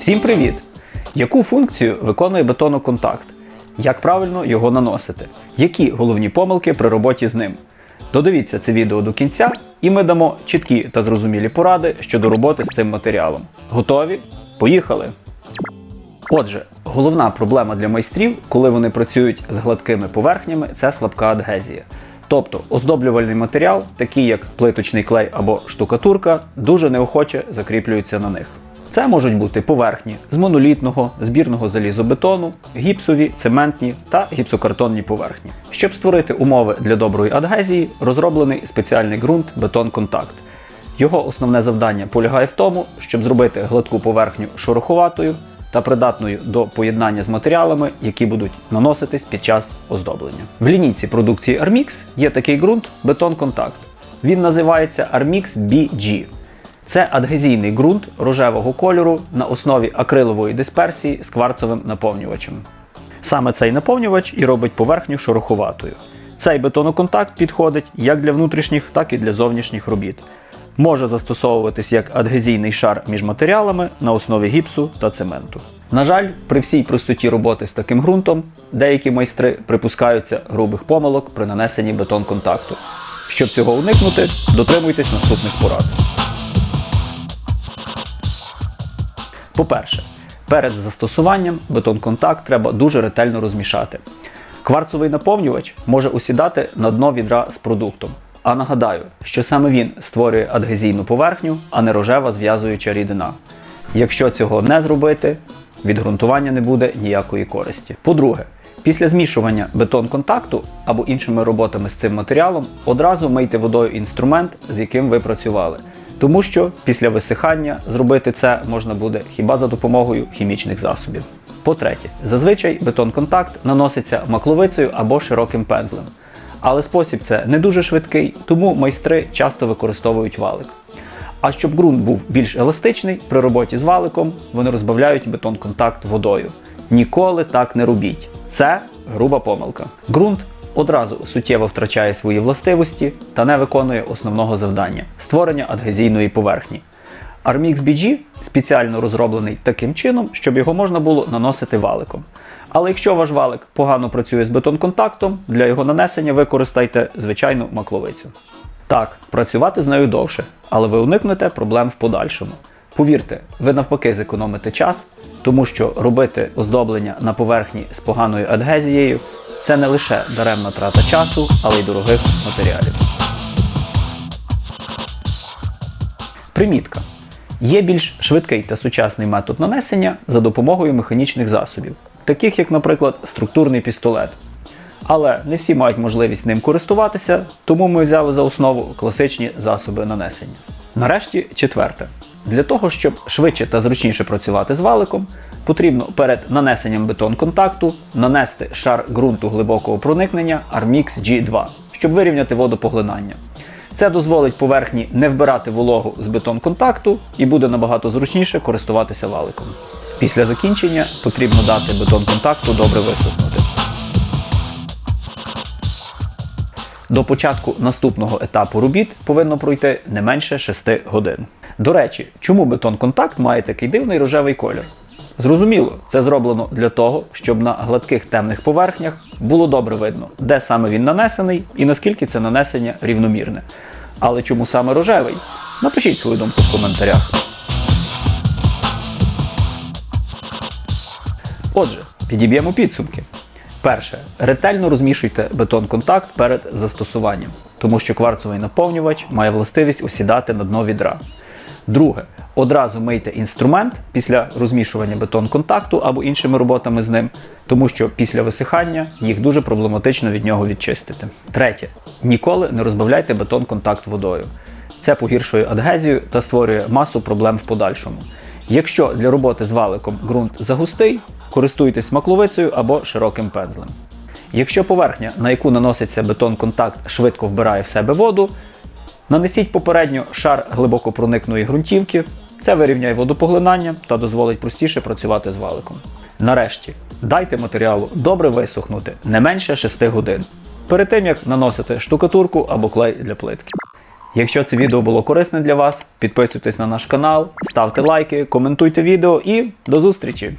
Всім привіт! Яку функцію виконує бетоноконтакт? Як правильно його наносити? Які головні помилки при роботі з ним? Додивіться це відео до кінця, і ми дамо чіткі та зрозумілі поради щодо роботи з цим матеріалом. Готові? Поїхали! Отже, головна проблема для майстрів, коли вони працюють з гладкими поверхнями, це слабка адгезія. Тобто оздоблювальний матеріал, такий як плиточний клей або штукатурка, дуже неохоче закріплюються на них. Це можуть бути поверхні з монолітного, збірного залізобетону, гіпсові, цементні та гіпсокартонні поверхні. Щоб створити умови для доброї адгезії, розроблений спеціальний ґрунт бетон-контакт. Його основне завдання полягає в тому, щоб зробити гладку поверхню шороховатою та придатною до поєднання з матеріалами, які будуть наноситись під час оздоблення. В лінійці продукції Armix є такий ґрунт бетон-контакт. Він називається Armix BG. Це адгезійний ґрунт рожевого кольору на основі акрилової дисперсії з кварцовим наповнювачем. Саме цей наповнювач і робить поверхню шороховатою. Цей бетоноконтакт підходить як для внутрішніх, так і для зовнішніх робіт. Може застосовуватись як адгезійний шар між матеріалами на основі гіпсу та цементу. На жаль, при всій простоті роботи з таким ґрунтом деякі майстри припускаються грубих помилок при нанесенні бетон-контакту. Щоб цього уникнути, дотримуйтесь наступних порад. По-перше, перед застосуванням бетон-контакт треба дуже ретельно розмішати. Кварцовий наповнювач може усідати на дно відра з продуктом. А нагадаю, що саме він створює адгезійну поверхню, а не рожева зв'язуюча рідина. Якщо цього не зробити, від ґрунтування не буде ніякої користі. По-друге, після змішування бетон-контакту або іншими роботами з цим матеріалом одразу мийте водою інструмент, з яким ви працювали. Тому що після висихання зробити це можна буде хіба за допомогою хімічних засобів. По-третє, зазвичай бетон-контакт наноситься макловицею або широким пензлем. Але спосіб це не дуже швидкий, тому майстри часто використовують валик. А щоб ґрунт був більш еластичний, при роботі з валиком вони розбавляють бетон-контакт водою. Ніколи так не робіть. Це груба помилка. Ґрунт одразу суттєво втрачає свої властивості та не виконує основного завдання створення адгезійної поверхні. Armix BG спеціально розроблений таким чином, щоб його можна було наносити валиком. Але якщо ваш валик погано працює з бетон-контактом, для його нанесення використайте звичайну макловицю. Так, працювати з нею довше, але ви уникнете проблем в подальшому. Повірте, ви навпаки зекономите час, тому що робити оздоблення на поверхні з поганою адгезією це не лише даремна трата часу, але й дорогих матеріалів. Примітка. Є більш швидкий та сучасний метод нанесення за допомогою механічних засобів, таких як, наприклад, структурний пістолет. Але не всі мають можливість ним користуватися, тому ми взяли за основу класичні засоби нанесення. Нарешті, четверте. Для того, щоб швидше та зручніше працювати з валиком, потрібно перед нанесенням бетон-контакту нанести шар ґрунту глибокого проникнення Armix G2, щоб вирівняти водопоглинання. Це дозволить поверхні не вбирати вологу з бетон-контакту і буде набагато зручніше користуватися валиком. Після закінчення потрібно дати бетон-контакту добре висохнути. До початку наступного етапу робіт повинно пройти не менше 6 годин. До речі, чому бетон-контакт має такий дивний рожевий колір? Зрозуміло, це зроблено для того, щоб на гладких темних поверхнях було добре видно, де саме він нанесений і наскільки це нанесення рівномірне. Але чому саме рожевий? Напишіть свою думку в коментарях. Отже, підіб'ємо підсумки. Перше, ретельно розмішуйте бетон-контакт перед застосуванням, тому що кварцовий наповнювач має властивість осідати на дно відра. Друге, одразу мийте інструмент після розмішування бетон-контакту або іншими роботами з ним, тому що після висихання їх дуже проблематично від нього відчистити. Третє, ніколи не розбавляйте бетон-контакт водою. Це погіршує адгезію та створює масу проблем в подальшому. Якщо для роботи з валиком ґрунт загустий, користуйтесь макловицею або широким пензлем. Якщо поверхня, на яку наноситься бетон-контакт, швидко вбирає в себе воду, нанесіть попередньо шар глибокопроникної ґрунтівки, це вирівняє водопоглинання та дозволить простіше працювати з валиком. Нарешті, дайте матеріалу добре висохнути не менше 6 годин, перед тим як наносити штукатурку або клей для плитки. Якщо це відео було корисне для вас, підписуйтесь на наш канал, ставте лайки, коментуйте відео і до зустрічі!